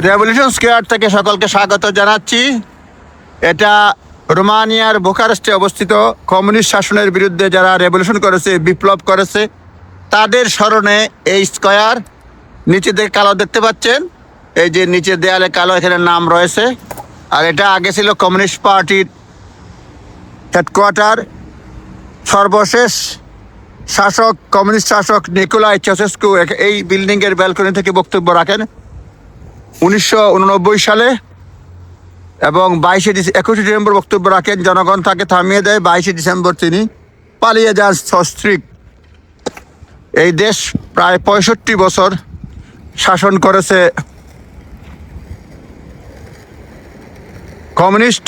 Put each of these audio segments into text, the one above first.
Revolution square থেকে সকলকে স্বাগত জানাচ্ছি। এটা রোমানিয়ার বোকারেস্টে অবস্থিত কমিউনিস্ট শাসনের বিরুদ্ধে যারা রেভলিউশন করেছে, বিপ্লব করেছে, তাদের স্মরণে এই স্কোয়ার নিচে থেকে কালো দেখতে পাচ্ছেন। এই যে নিচে দেয়ালে কালো, এখানে নাম রয়েছে। আর এটা আগে ছিল কমিউনিস্ট পার্টির হেডকোয়ার্টার সর্বশেষ শাসক, কমিউনিস্ট শাসক নিকোলাই চসেস্কু এই বিল্ডিংয়ের ব্যালকনি থেকে বক্তব্য রাখেন। উনিশশো উননব্বই সালে এবং বাইশে একুশে ডিসেম্বর বক্তব্য রাখেন, জনগণ তাকে থামিয়ে দেয়, বাইশে ডিসেম্বর তিনি পালিয়ে যান সস্ত্রীক। এই দেশ প্রায় পঁয়ষট্টি বছর শাসন করেছে কমিউনিস্ট।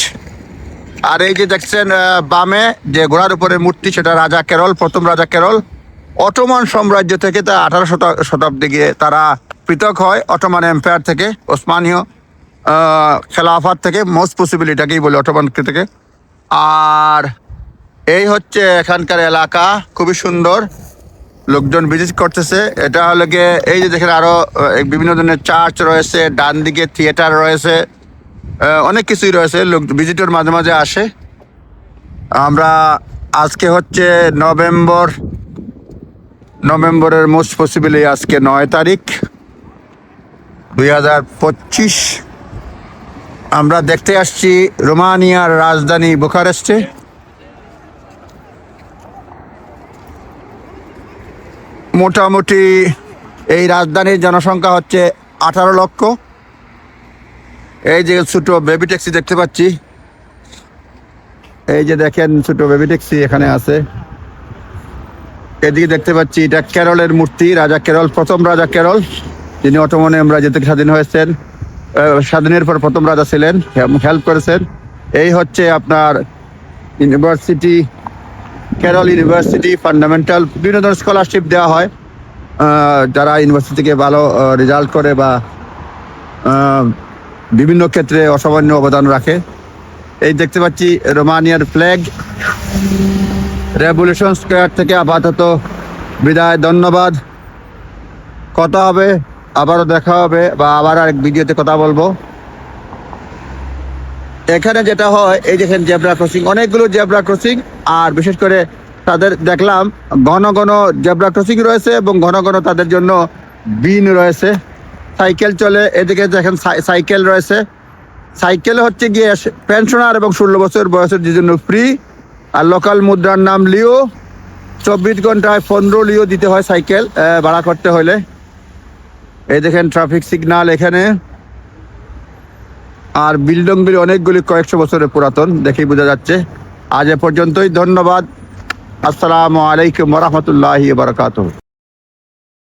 আর এই যে দেখছেন বামে যে ঘোড়ার উপরে মূর্তি, সেটা রাজা কেরল, প্রথম রাজা কেরল। অটোমান সাম্রাজ্য থেকে তা আঠারো শতাব্দী গিয়ে তারা পৃথক হয় অটোমান এম্পায়ার থেকে ওসমানীয় আহ, খেলাফাত থেকে মোস্ট পসিবল এটাকেই বলে অটোমান থেকে। আর এই হচ্ছে এখানকার এলাকা খুবই সুন্দর। লোকজন ভিজিট করতেছে। এটা হলো গিয়ে এই যে দেখেন আরও বিভিন্ন ধরনের চার্চ রয়েছে ডান দিকে থিয়েটার রয়েছে অনেক কিছুই রয়েছে। লোক ভিজিটর মাঝে মাঝে আসে। আমরা আজকে হচ্ছে নভেম্বর নভেম্বরের মোস্ট পসিবলি আজকে নয় তারিখ। দুই হাজার পঁচিশ, আমরা দেখতে আসছি রোমানিয়ার রাজধানী বুখারেস্টে মোটামুটি এই রাজধানীর জনসংখ্যা হচ্ছে আঠারো লক্ষ। এই যে ছোট বেবি ট্যাক্সি দেখতে পাচ্ছি। এই যে দেখেন ছোট বেবি ট্যাক্সি এখানে আছে। এদিকে দেখতে পাচ্ছি এটা কেরলের মূর্তি, রাজা কেরল, প্রথম রাজা কেরল। যিনি অটোমনে রাজ্য থেকে স্বাধীন হয়েছেন। স্বাধীনের পর প্রথম রাজা ছিলেন হেল্প করেছেন। এই হচ্ছে আপনার ইউনিভার্সিটি, কেরল ইউনিভার্সিটি, ফান্ডামেন্টাল, বিভিন্ন ধরনের স্কলারশিপ দেওয়া হয়। যারা ইউনিভার্সিটি থেকে ভালো রেজাল্ট করে বা বিভিন্ন ক্ষেত্রে অসামান্য অবদান রাখে। এই দেখতে পাচ্ছি রোমানিয়ার ফ্ল্যাগ রেভলিউশন স্কোয়ার থেকে আপাতত বিদায়, ধন্যবাদ। কথা হবে আবারও দেখা হবে বা আবার আরেক ভিডিওতে কথা বলব। এখানে যেটা হয়, এই দেখেন জেব্রা ক্রসিং, অনেকগুলো জেব্রা ক্রসিং, আর বিশেষ করে তাদের দেখলাম ঘন ঘন জেব্রা ক্রসিং রয়েছে এবং ঘন ঘন তাদের জন্য বিন রয়েছে। সাইকেল চলে, এদিকে দেখেন সাইকেল রয়েছে। সাইকেল হচ্ছে গিয়ে পেনশনার এবং ষোলো বছর বয়সের জন্য ফ্রি। আর লোকাল মুদ্রার নাম লিও। চব্বিশ ঘন্টায় পনেরো লিও দিতে হয় সাইকেল ভাড়া করতে হলে। এই দেখেন ট্রাফিক সিগনাল এখানে। আর বিল্ডিং বিল অনেকগুলি কয়েকশো বছরের পুরাতন, দেখেই বোঝা যাচ্ছে। আজ এ পর্যন্তই, ধন্যবাদ। আসসালামু আলাইকুম রহমতুল্লাহ বারকাতুহ।